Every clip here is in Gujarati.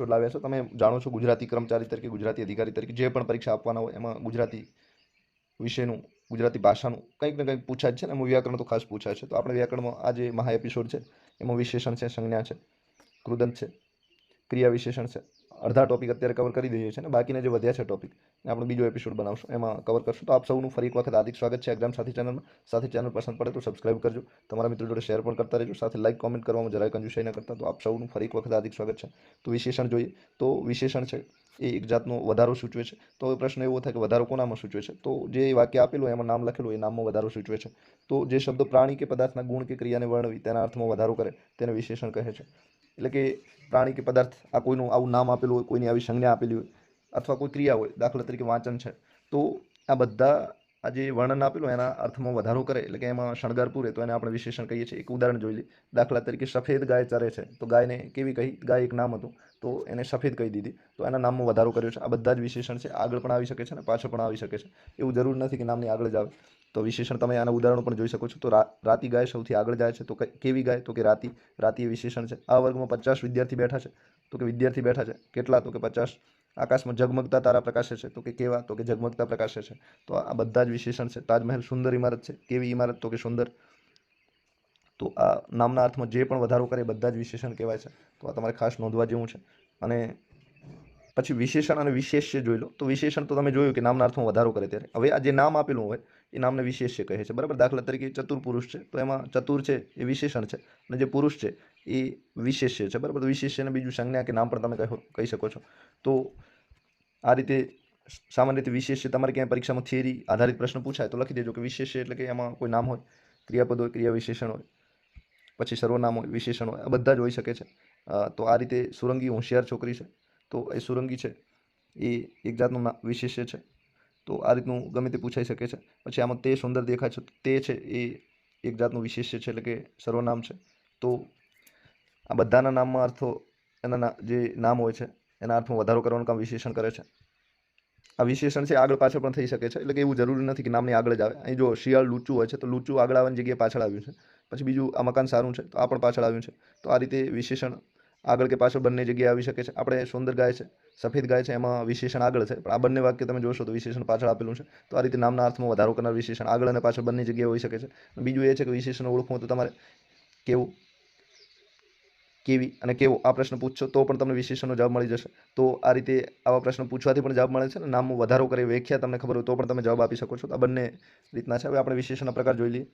લાવ્યા છો? તમે જાણો છો ગુજરાતી કર્મચારી તરીકે, ગુજરાતી અધિકારી તરીકે જે પણ પરીક્ષા આપવાના હોય, એમાં ગુજરાતી વિષયનું, ગુજરાતી ભાષાનું કંઈક ને કંઈક પૂછાય છે ને. એમાં વ્યાકરણ તો ખાસ પૂછાય છે. તો આપણે વ્યાકરણમાં આ જે મહા એપિસોડ છે, એમાં વિશેષણ છે, સંજ્ઞા છે કૃદંત છે, ક્રિયા વિશેષણ છે. અડધા ટોપિક અત્યારે કવર કરી દઈએ છીએ ને, બાકીના જે વધ્યા છે ટોપિક એ આપણે બીજો એપિસોડ બનાવશું. એમાં કવર કરશું. તો આપ સૌનું ફરી એક વખત હાર્દિક સ્વાગત છે એક્ઝામ સાથી ચેનલમાં સાથે ચેનલ પસંદ પડે તો સબસ્ક્રાઇબ કરજો. તમારા મિત્રો જોડે શેર પણ કરતા રહેજો. સાથે લાઇક કોમેન્ટ કરવામાં જરાય કંજુસાઈ ન કરતા. તો આપ સૌનું ફરી એક વખત હાર્દિક સ્વાગત છે. તો વિશેષણ જોઈએ. તો વિશેષણ છે, એ એક જાતનો વધારો સૂચવે છે. તો હવે પ્રશ્ન એવો થાય કે વધારો કોનામાં સૂચવે છે? તો જે વાક્ય આપેલું એમાં નામ લખેલું એ નામમાં વધારો સૂચવે છે. તો જે શબ્દ પ્રાણી કે પદાર્થના ગુણ કે ક્રિયાને વર્ણવી, તેના અર્થમાં વધારો કરે, તેને વિશેષણ કહે છે. એટલે કે પ્રાણી કે પદાર્થ આ કોઈનું આવું નામ આપેલું હોય, કોઈની આવી સંજ્ઞા આપેલી હોય, અથવા કોઈ ક્રિયા હોય, દાખલા તરીકે વાંચન છે, તો આ બધા આ જે વર્ણન આપેલું એના અર્થમાં વધારો કરે, એટલે કે એમાં શણગાર પૂરે, તો એને આપણે વિશેષણ કહીએ છીએ. એક ઉદાહરણ જોઈ લઈએ. દાખલા તરીકે સફેદ ગાય ચરે છે. તો ગાયને કેવી કહી? ગાય એક નામ હતું. તો એને સફેદ કહી દીધી. તો એના નામમાં વધારો કર્યો છે. આ બધા જ વિશેષણ છે. આગળ પણ આવી શકે છે અને પાછળ પણ આવી શકે છે. એવું જરૂર નથી કે નામની આગળ જ આવે. તો વિશેષણ તમે આના ઉદાહરણો પણ જોઈ શકો છો. તો રાતી ગાય સૌથી આગળ જાય છે. તો કેવી ગાય? તો કે રાતી. રાતી વિશેષણ છે. આ વર્ગમાં પચાસ વિદ્યાર્થી બેઠા છે. તો કે વિદ્યાર્થી બેઠા છે. કેટલા? તો કે પચાસ. આકાશમાં ઝગમગતા તારા પ્રકાશે છે. તો કે કેવા? તો કે ઝગમગતા પ્રકાશે છે. તો આ બધા જ વિશેષણ છે. તાજમહેલ સુંદર ઇમારત છે. કેવી ઇમારત? તો કે સુંદર. તો આ નામના અર્થમાં જે પણ વધારો કરે બધા જ વિશેષણ કહેવાય છે. તો આ તમારે ખાસ નોંધવા જેવું છે. અને પછી વિશેષણ અને વિશેષ્ય જોઈ લો. તો વિશેષણ તો તમે જોયું કે નામના અર્થમાં વધારો કરે ત્યારે. હવે આ જે નામ આપેલું હોય એ નામને વિશેષ્ય કહે છે. બરાબર? દાખલા તરીકે ચતુર પુરુષ છે. તો એમાં ચતુર છે, એ વિશેષણ છે. અને જે પુરુષ છે, એ વિશેષ્ય છે. બરાબર? તો વિશેષ્યને બીજું સંજ્ઞા કે નામ પણ તમે કહો, કહી શકો છો. તો આ રીતે સામાન્ય રીતે વિશેષ્ય તમારે ક્યાંય પરીક્ષામાં થિયરી આધારિત પ્રશ્ન પૂછાય તો લખી દેજો કે વિશેષ્ય એટલે કે એમાં કોઈ નામ હોય, ક્રિયાપદ હોય ક્રિયા વિશેષણ હોય, પછી સર્વનામ હોય, વિશેષણ હોય, આ બધા જ હોઈ શકે છે. તો આ રીતે સુરંગી હોશિયાર છોકરી છે. તો એ સુરંગી છે. એ એક જાતનું વિશેષ્ય છે. તો આ રીતનું ગમે તે પૂછાઈ શકે છે. પછી આમાં તે સુંદર દેખાય છે, તે છે એ એક જાતનું વિશેષ્ય છે, એટલે કે સર્વનામ છે. તો આ બધાના નામમાં અર્થો એના જે નામ હોય છે, એના અર્થમાં વધારો કરવાનું કામ વિશેષણ કરે છે. આ વિશેષણ છે આગળ પાછળ પણ થઈ શકે છે, એટલે કે એવું જરૂરી નથી કે નામની આગળ જ આવે. અહીં જો શિયાળ લૂચું હોય છે, તો લૂચું આગળ આવવાની જગ્યાએ પાછળ આવ્યું છે. પછી બીજું આ મકાન સારું છે, તો આ પણ પાછળ આવ્યું છે. તો આ રીતે વિશેષણ આગળ કે પાછળ બંને જગ્યાએ આવી શકે છે. આપણે સુંદર ગાય છે, સફેદ ગાય છે, એમાં વિશેષણ આગળ છે. પણ આ બંને વાક્ય તમે જોશો તો વિશેષણ પાછળ આપેલું છે. તો આ રીતે નામના અર્થમાં વધારો કરનાર વિશેષણ આગળ અને પાછળ બંને જગ્યાએ હોઈ શકે છે. બીજું એ છે કે વિશેષણ ઓળખવું તો તમારે કેવું, કેવી અને કેવો આ પ્રશ્ન પૂછશો તો પણ તમને વિશેષણનો જવાબ મળી જશે. તો આ રીતે આવા પ્રશ્ન પૂછવાથી પણ જવાબ મળે છે અને નામમાં વધારો કરે વ્યાખ્યા તમને ખબર હોય તો પણ તમે જવાબ આપી શકો છો. તો આ બંને રીતના છે. હવે આપણે વિશેષણના પ્રકાર જોઈ લઈએ.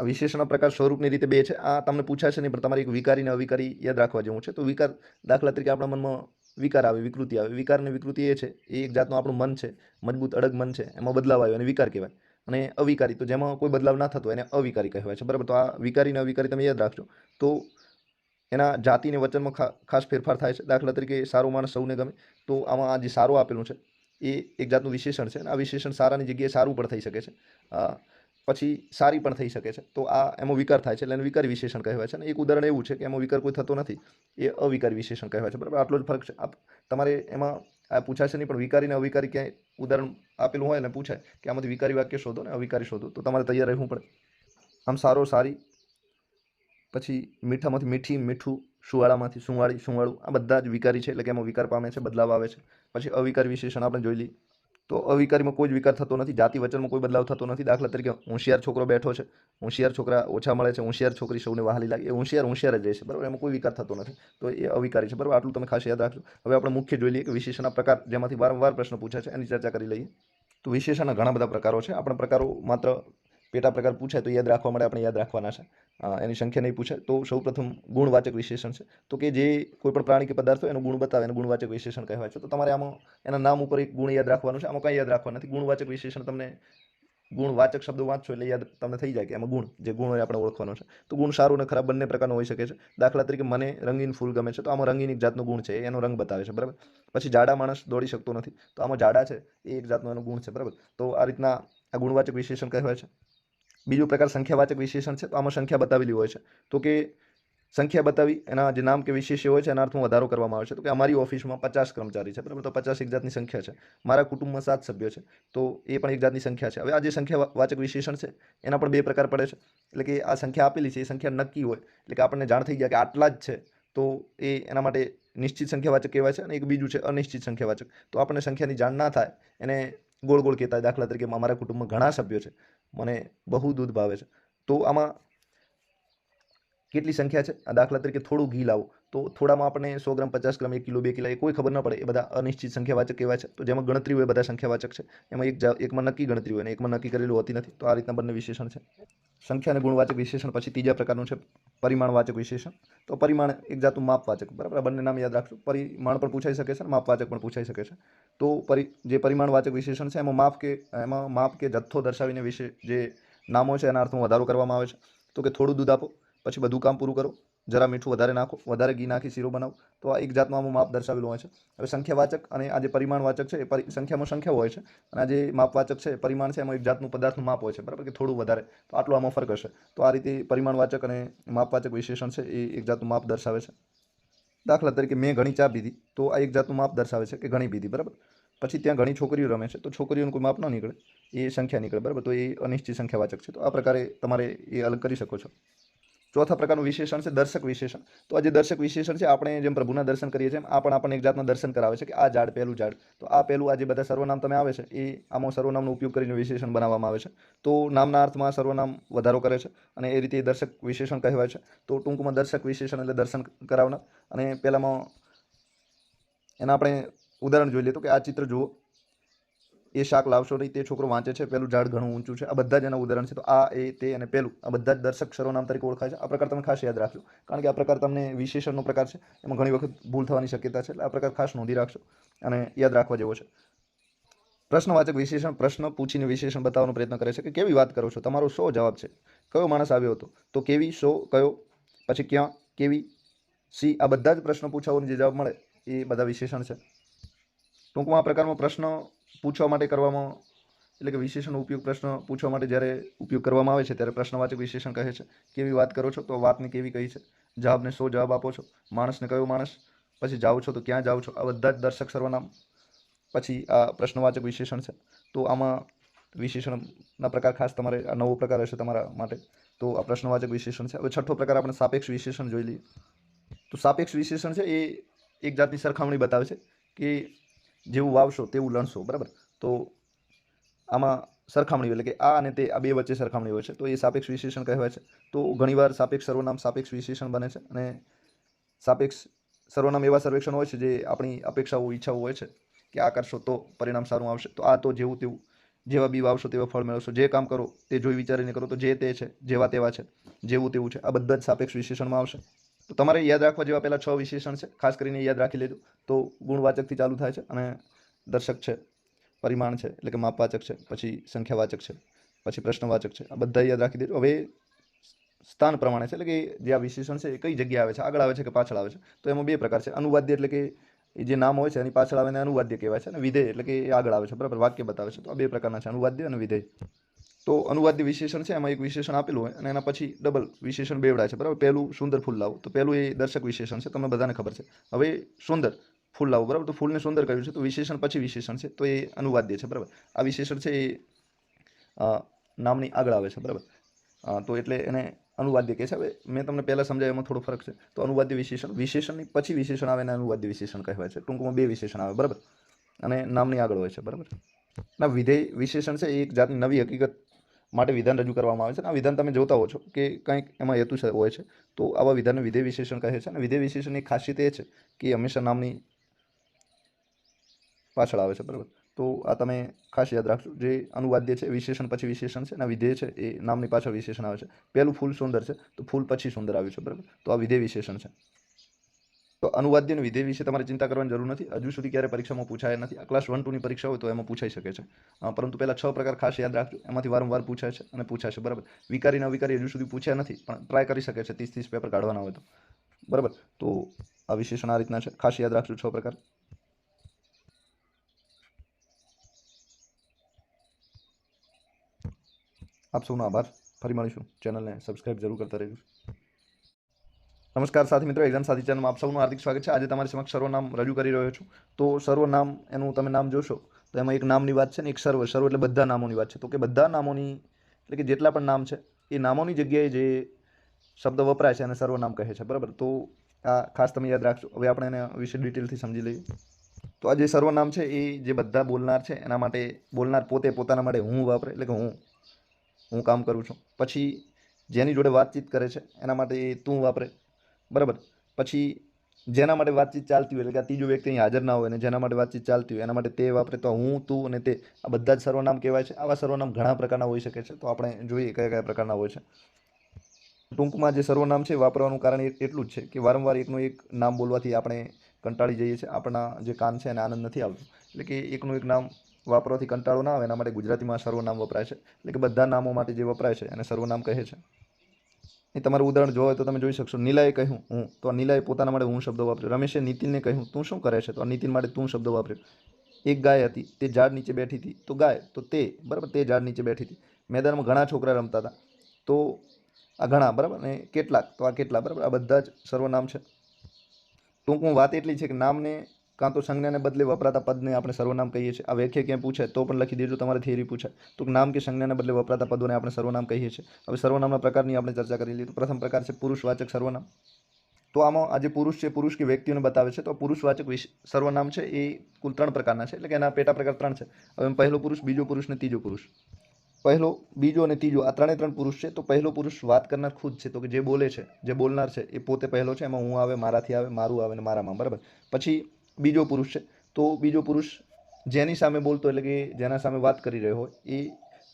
આ વિશેષણના પ્રકાર સ્વરૂપની રીતે બે છે. આ તમને પૂછાશે નહીં, પણ તમારે એક વિકારી અને અવિકારી યાદ રાખવા જેવું છે. તો વિકાર દાખલા તરીકે આપણા મનમાં વિકાર આવે, વિકૃતિ આવે. વિકાર અને વિકૃતિ એ છે, એ એક જાતનું આપણું મન છે, મજબૂત અડગ મન છે, એમાં બદલાવ આવ્યો અને વિકાર કહેવાય. અને અવિકારી, તો જેમાં કોઈ બદલાવ ના થતો એને અવિકારી કહેવાય છે. બરાબર? તો આ વિકારી અને અવિકારી તમે યાદ રાખજો. તો એના જાતિને વચનમાં ખાસ ફેરફાર થાય છે. દાખલા તરીકે સારો માણસ સૌને ગમે, તો આમાં આ જે સારું આપેલું છે, એ એક જાતનું વિશેષણ છે અને આ વિશેષણ સારાની જગ્યાએ સારું પણ થઈ શકે છે. પછી સારી પણ થઈ શકે છે. તો આ એમાં વિકાર થાય છે એટલે વિકારી વિશેષણ કહેવાય છે. અને એક ઉદાહરણ એવું છે કે એમાં વિકાર કોઈ થતો નથી. એ અવિકાર વિશેષણ કહેવાય છે. બરાબર? આટલો જ ફરક છે. આપ તમારે એમાં આ પૂછાશે નહીં, પણ વિકારી અને અવિકારી ક્યાંય ઉદાહરણ આપેલું હોય ને પૂછાય કે આમાંથી વિકારી વાક્ય શોધો ને અવિકારી શોધો, તો તમારે તૈયાર રહેવું પડે. આમ સારો, સારી, પછી મીઠામાંથી મીઠી, મીઠું, સુવાળામાંથી સુવાળી, સુવાળું, આ બધા જ વિકારી છે એટલે કે એમાં વિકાર પામે છે, બદલાવ આવે છે. પછી અવિકાર વિશેષણ આપણે જોઈ લઈએ. તો અવિકારીમાં કોઈ જ વિકાર થતો નથી. જાતિ વચનમાં કોઈ બદલાવ થતો નથી. દાખલા તરીકે હોશિયાર છોકરો બેઠો છે. હોશિયાર છોકરા ઓછા મળે છે. હોશિયાર છોકરી સૌને વહાલી લાગે. એ હોશિયાર હોશિયાર જ રહેશે બરાબર? એમાં કોઈ વિકાર થતો નથી. તો એ અવિકારી છે. બરાબર? આટલું તમે ખાસ યાદ રાખજો. હવે આપણે મુખ્ય જોઈ લઈએ કે વિશેષણના પ્રકાર. જેમાંથી વારંવાર પ્રશ્ન પૂછાય છે. એની ચર્ચા કરી લઈએ. તો વિશેષણના ઘણા બધા પ્રકારો છે. આપણે પ્રકારો માત્ર પેટા પ્રકાર પૂછાય તો યાદ રાખવા માટે આપણે યાદ રાખવાના છે. એની સંખ્યા નહીં પૂછાય. તો સૌપ્રથમ ગુણવાચક વિશેષણ છે. તો કે જે કોઈપણ પ્રાણી કે પદાર્થ હોય એનું ગુણ બતાવે, એને ગુણવાચક વિશેષણ કહેવાય છે. તો તમારે આમાં એના નામ ઉપર એક ગુણ યાદ રાખવાનું છે. આમાં કાંઈ યાદ રાખવાનું નથી. ગુણવાચક વિશેષણ તમને ગુણવાચક શબ્દો વાંચશો એટલે યાદ તમને થઈ જાય કે એમાં ગુણ, જે ગુણ હોય આપણે ઓળખવાનો છે. તો ગુણ સારું અને ખરાબ બંને પ્રકારનો હોઈ શકે છે. દાખલા તરીકે મને રંગીન ફૂલ ગમે છે. તો આમાં રંગીન એક જાતનો ગુણ છે. એનો રંગ બતાવે છે. બરાબર? પછી જાડા માણસ દોડી શકતો નથી. તો આમાં જાડા છે. એ એક જાતનો એનો ગુણ છે. બરાબર? તો આ રીતના આ ગુણવાચક વિશેષણ કહેવાય છે. બીજો પ્રકાર સંખ્યાવાચક વિશેષણ છે, તો આમાં સંખ્યા બતાવેલી હોય છે. તો કે સંખ્યા બતાવી, એના જે નામ કે વિશેષ્ય હોય છે, એના અર્થમાં વધારો કરવામાં આવે છે. તો કે અમારી ઓફિસમાં પચાસ કર્મચારી છે, બરાબર? તો પચાસ એક જાતની સંખ્યા છે. મારા કુટુંબમાં સાત સભ્યો છે. તો એ પણ એક જાતની સંખ્યા છે. હવે આ જે સંખ્યાવાચક વિશેષણ છે, એના પણ બે પ્રકાર પડે છે. એટલે કે આ સંખ્યા આપેલી છે, એ સંખ્યા નક્કી હોય. એટલે કે આપણને જાણ થઈ ગયા કે આટલા જ છે, તો એ એના માટે નિશ્ચિત સંખ્યાવાચક કહેવાય છે અને એક બીજું છે અનિશ્ચિત સંખ્યાવાચક. તો આપણને સંખ્યાની જાણ ના થાય, એને ગોળ ગોળ કહેતા દાખલા તરીકે અમારા કુટુંબમાં ઘણા સભ્યો છે. મને બહુ દૂધ ભાવે છે. તો આમાં કેટલી સંખ્યા છે? દાખલા તરીકે થોડું ઘી લાવો. તો થોડામાં આપણને સો ગ્રામ, પચાસ ગ્રામ, એક કિલો, બે કિલો, એ કોઈ ખબર ન પડે. એ બધા અનિશ્ચિત સંખ્યાવાચક કહેવાય છે? તો જેમાં ગણતરી હોય બધા સંખ્યાવાચક છે. એમાં એક એકમાં નક્કી ગણતરી હોય અને એકમાં નક્કી કરેલું હોતી નથી. તો આ રીતના બંને વિશેષણ છે. સંખ્યા અને ગુણવાચક વિશેષણ પછી ત્રીજા પ્રકારનું છે પરિમાણવાચક વિશેષણ. તો પરિમાણ એક જાતનું માપવાચક, બરાબર? બંને નામ યાદ રાખજો. પરિમાણ પણ પૂછાઈ શકે છે અને માપવાચક પણ પૂછાઈ શકે છે. તો પરી, જે પરિમાણવાચક વિશેષણ છે એમાં માપ કે, એમાં માપ કે જથ્થો દર્શાવીને વિશે જે નામો છે એના અર્થમાં વધારો કરવામાં આવે છે. તો કે થોડું દૂધ આપો, પછી બધું કામ પૂરું કરો. જરા મીઠું વધારે નાખો, વધારે ઘી નાખી, શીરો બનાવો. તો આ એક જાતનું આમાં માપ દર્શાવેલું હોય છે. હવે સંખ્યાવાચક અને આ જે પરિમાણવાચક છે, એ સંખ્યામાં સંખ્યા હોય છે અને આ જે માપવાચક છે પરિમાણ છે, એમાં એક જાતનું પદાર્થનું માપ હોય છે. બરાબર કે થોડું વધારે. તો આટલો આમાં ફરક હશે. તો આ રીતે પરિમાણવાચક અને માપવાચક વિશેષણ છે, એ એક જાતનું માપ દર્શાવે છે. દાખલા તરીકે મેં ઘણી ચા પીધી, તો આ એક જાતનું માપ દર્શાવે છે કે ઘણી પીધી, બરાબર? પછી ત્યાં ઘણી છોકરીઓ રમે છે, તો છોકરીઓનું કોઈ માપ ન નીકળે. એ સંખ્યા નીકળે, બરાબર? તો એ અનિશ્ચિત સંખ્યાવાચક છે. તો આ પ્રકારે તમારે એ અલગ કરી શકો છો. ચોથા પ્રકારનું વિશેષણ છે, દર્શક વિશેષણ. તો આ જે દર્શક વિશેષણ છે, આપણે જેમ પ્રભુના દર્શન કરીએ છીએ આ પણ આપણને એક જાતના દર્શન કરાવે છે કે આ ઝાડ પહેલું ઝાડ. તો આ પહેલું આ જે બધા સર્વનામ તમે આવે છે, એ આમાં સર્વનામનો ઉપયોગ કરીને વિશેષણ બનાવવામાં આવે છે. તો નામના અર્થમાં સર્વનામ વધારો કરે છે અને એ રીતે દર્શક વિશેષણ કહેવાય છે. તો ટૂંકમાં દર્શક વિશેષણ એટલે દર્શન કરાવનાર. અને પહેલામાં એના આપણે ઉદાહરણ જોઈ લઈએ તો કે આ ચિત્ર જુઓ. એ શાક લાવશો નહીં, તે છોકરો વાંચે છે, પેલું ઝાડ ઘણું ઊંચું છે, આ બધા જ એના ઉદાહરણ છે. તો આ, એ, તે અને પેલું, આ બધા જ દર્શક સર્વનામ તરીકે ઓળખાય છે. આ પ્રકાર તમે ખાસ યાદ રાખજો. કારણ કે આ પ્રકાર તમને વિશેષણનો પ્રકાર છે. એમાં ઘણી વખત ભૂલ થવાની શક્યતા છે. એટલે આ પ્રકાર ખાસ નોંધી રાખશો અને યાદ રાખવા જેવો છે. પ્રશ્નવાચક વિશેષણ, પ્રશ્ન પૂછીને વિશેષણ બતાવવાનો પ્રયત્ન કરે છે કે કેવી વાત કરો છો? તમારો શો જવાબ છે. કયો માણસ આવ્યો હતો? તો કેવી શો કયો, પછી ક્યાં, કેવી, સી, આ બધા જ પ્રશ્નો પૂછાઓને જે જવાબ મળે, એ બધા વિશેષણ છે. ટૂંકમાં આ પ્રકારમાં પ્રશ્ન પૂછવા માટે કરવામાં એટલે કે વિશેષણનો ઉપયોગ પ્રશ્ન પૂછવા માટે જ્યારે ઉપયોગ કરવામાં આવે છે, ત્યારે પ્રશ્નવાચક વિશેષણ કહે છે, કેવી વાત કરો છો? તો વાતને કેવી કહી છે? જવાબને શો જવાબ આપો છો. માણસને કયો માણસ? પછી જાઓ છો તો ક્યાં જાઓ છો? આ બધા જ દર્શક સર્વનામ પછી આ પ્રશ્નવાચક વિશેષણ છે. તો આમાં વિશેષણના પ્રકાર ખાસ તમારે, આ નવો પ્રકાર હશે તમારા માટે. તો આ પ્રશ્નવાચક વિશેષણ છે. હવે છઠ્ઠો પ્રકાર આપણે સાપેક્ષ વિશેષણ જોઈ લઈએ. તો સાપેક્ષ વિશેષણ છે એ એક જાતની સરખામણી બતાવે છે કે જેવું વાવશો તેવું લણશો, બરાબર? તો આમાં સરખામણી એટલે કે આ અને તે, આ બે વચ્ચે સરખામણી હોય છે. તો એ સાપેક્ષ વિશેષણ કહેવાય છે. તો ઘણીવાર સાપેક્ષ સર્વનામ સાપેક્ષ વિશેષણ બને છે અને સાપેક્ષ સર્વનામ એવા સર્વેક્ષણ હોય છે જે આપણી અપેક્ષાઓ, ઈચ્છાઓ હોય છે કે આ કરશો તો પરિણામ સારું આવશે. તો આ તો જેવું તેવું, જેવા બી વાવશો તેવા ફળ મેળવશો, જે કામ કરો તે જોઈ વિચારીને કરો તો જે તે છે, જેવા તેવા છે, જેવું તેવું છે. આ બધા જ સાપેક્ષ વિશેષણમાં આવશે. તો તમારે યાદ રાખવા જેવા પહેલાં છ વિશેષણ છે. ખાસ કરીને યાદ રાખી લેજો. તો ગુણવાચકથી ચાલુ થાય છે અને દર્શક છે, પરિમાણ છે, એટલે કે માપવાચક છે, પછી સંખ્યાવાચક છે, પછી પ્રશ્નવાચક છે. આ બધા યાદ રાખી દેજો. હવે સ્થાન પ્રમાણે છે, એટલે કે જે આ વિશેષણ છે એ કઈ જગ્યાએ આવે છે? આગળ આવે છે કે પાછળ આવે છે? તો એમાં બે પ્રકાર છે. અનુવાદ્ય એટલે કે એ જે નામ હોય છે એની પાછળ આવે અનુવાદ્ય કહેવાય છે અને વિધેય એટલે કે એ આગળ આવે છે. બરાબર? વાક્ય બતાવે છે. તો આ બે પ્રકારના છે. અનુવાદ્ય અને વિધેય. તો અનુવાદ્ય વિશેષણ છે, એમાં એક વિશેષણ આપેલું હોય અને એના પછી ડબલ વિશેષણ બેવડાય છે, બરાબર? પહેલું સુંદર ફૂલ લાવો. તો પહેલું એ દર્શક વિશેષણ છે, તમને બધાને ખબર છે. હવે સુંદર ફૂલ લાવો, બરાબર? તો ફૂલને સુંદર કહ્યું છે, તો વિશેષણ પછી વિશેષણ છે, તો એ અનુવાદ્ય છે, બરાબર? આ વિશેષણ છે એ નામની આગળ આવે છે, બરાબર? તો એટલે એને અનુવાદ્ય કહે છે, હવે મેં તમને પહેલાં સમજાય, એમાં થોડો ફરક છે. તો અનુવાદ્ય વિશેષણ, વિશેષણની પછી વિશેષણ આવે એને અનુવાદ્ય વિશેષણ કહેવાય છે. ટૂંકમાં બે વિશેષણ આવે, બરાબર? અને નામની આગળ હોય છે, બરાબર? ના, વિધેય વિશેષણ છે, એ એક જાતની નવી હકીકત માટે વિધાન રજૂ કરવામાં આવે છે અને આ વિધાન તમે જોતા હો છો કે કંઈક એમાં હેતુ હોય છે. તો આવા વિધાનને વિધેય વિશેષણ કહે છે અને વિધેય વિશેષણની ખાસિયત એ છે કે હંમેશા નામની પાછળ આવે છે, બરાબર? તો આ તમે ખાસ યાદ રાખજો. જે અનુવાદ્ય છે વિશેષણ પછી વિશેષણ છે અને વિધેય છે એ નામની પાછળ વિશેષણ આવે છે. પહેલું ફૂલ સુંદર છે, તો ફૂલ પછી સુંદર આવ્યું છે, બરાબર? તો આ વિધેય વિશેષણ છે. તો અનુવાદ્યની અને વિધેય વિશે તમારે ચિંતા કરવાની જરૂર નથી. હજુ સુધી ક્યારે પરીક્ષામાં પૂછાય નથી. આ ક્લાસ વન ટુની પરીક્ષા હોય તો એમાં પૂછાઈ શકે છે. પરંતુ પહેલાં છ પ્રકાર ખાસ યાદ રાખજો. એમાંથી વારંવાર પૂછાય છે અને પૂછાશે બરાબર. વિકારી ન વિકારી હજુ સુધી પૂછ્યા નથી, પણ ટ્રાય કરી શકે છે. ત્રીસ ત્રીસ પેપર કાઢવાના હોય તો. બરાબર. તો આ વિશેષણ આ રીતના છે. ખાસ યાદ રાખજો છ પ્રકાર. આપ સૌનો આભાર. ફરી મળીશું. ચેનલને સબસ્ક્રાઇબ જરૂર કરતા રહેજો. નમસ્કાર સાથી મિત્રો, એક્ઝામ સાથી ચેનલમાં આપ સૌનું હાર્દિક સ્વાગત છે. આજે તમારી સમક્ષ સર્વનામ રજૂ કરી રહ્યો છું. તો સર્વનામ એનું તમે નામ જોશો, તો એમાં એક નામની વાત છે ને એક સર્વ. સર્વ એટલે બધા નામોની વાત છે. તો કે બધા નામોની, એટલે કે જેટલા પણ નામ છે, એ નામોની જગ્યાએ જે શબ્દ વપરાય છે એને સર્વનામ કહે છે. બરાબર? તો આ ખાસ તમે યાદ રાખજો. હવે આપણે એના વિશે ડિટેલથી સમજી લઈએ. તો આ જે સર્વનામ છે, એ જે બધા બોલનાર છે, એના માટે બોલનાર પોતે પોતાના માટે હું વાપરે, એટલે કે હું હું કામ કરું છું. પછી જેની જોડે વાતચીત કરે છે, એના માટે તું વાપરે. બરાબર. પછી જેના માટે વાતચીત ચાલતી હોય, એટલે કે આ ત્રીજો વ્યક્તિ અહીં હાજર ના હોય અને જેના માટે વાતચીત ચાલતી હોય, એના માટે તે વાપરે તો હું, તું અને તે, આ બધા જ સર્વનામ કહેવાય છે. આવા સર્વનામ ઘણા પ્રકારના હોઈ શકે છે. તો આપણે જોઈએ કયા કયા પ્રકારના હોય છે. ટૂંકમાં જે સર્વનામ છે વાપરવાનું કારણ એટલું જ છે કે વારંવાર એકનું એક નામ બોલવાથી આપણે કંટાળી જઈએ છીએ. આપણા જે કાન છે એને આનંદ નથી આવતો. એટલે કે એકનું એક નામ વાપરવાથી કંટાળો ના આવે, એના માટે ગુજરાતીમાં સર્વનામ વપરાય છે. એટલે કે બધા નામો માટે જે વપરાય છે, એને સર્વનામ કહે છે. એ તમારું ઉદાહરણ જોવા તો તમે જોઈ શકશો. નીલાએ કહ્યું, હું, તો આ નીલાએ પોતાના માટે હું શબ્દ વાપર્યો. રમેશે નીતિનને કહ્યું, તું શું કરે છે? તો આ નીતિન માટે તું શબ્દ વાપર્યો. એક ગાય હતી, તે ઝાડ નીચે બેઠી હતી. તો ગાય, તો તે, બરાબર, તે ઝાડ નીચે બેઠી હતી. મેદાનમાં ઘણા છોકરા રમતા હતા. તો આ ઘણા, બરાબર અને કેટલાક, તો આ કેટલા, બરાબર, આ બધા જ સર્વનામ છે. ટૂંકમાં વાત એટલી છે કે નામને કાં તો સંજ્ઞાને બદલે વપરાતા પદને આપણે સર્વનામ કહીએ છીએ. આ વ્યાખ્યા ક્યાં પૂછે તો પણ લખી દેજો, તમારે થિયરી પૂછે તો નામ કે સંજ્ઞાને બદલે વપરાતા પદોને આપણે સર્વનામ કહીએ છીએ. હવે સર્વનામના પ્રકારની આપણે ચર્ચા કરી લીધી. પ્રથમ પ્રકાર છે પુરુષવાચક સર્વનામ. તો આમાં આજે પુરુષ છે, પુરુષ કે વ્યક્તિઓને બતાવે છે. તો પુરુષવાચક સર્વનામ છે, એ કુલ ત્રણ પ્રકારના છે. એટલે કે એના પેટા પ્રકાર ત્રણ છે. હવે પહેલો પુરુષ, બીજો પુરુષ ને ત્રીજો પુરુષ. પહેલો, બીજો અને ત્રીજો, આ ત્રણે ત્રણ પુરુષ છે. તો પહેલો પુરુષ વાત કરનાર ખુદ છે. તો કે જે બોલે છે, જે બોલનાર છે, એ પોતે પહેલો છે. એમાં હું આવે, મારાથી આવે, મારું આવે ને મારામાં. બરાબર? પછી બીજો પુરુષ છે. તો બીજો પુરુષ જેની સામે બોલતો એટલે કે જેના સામે વાત કરી રહ્યો હોય, એ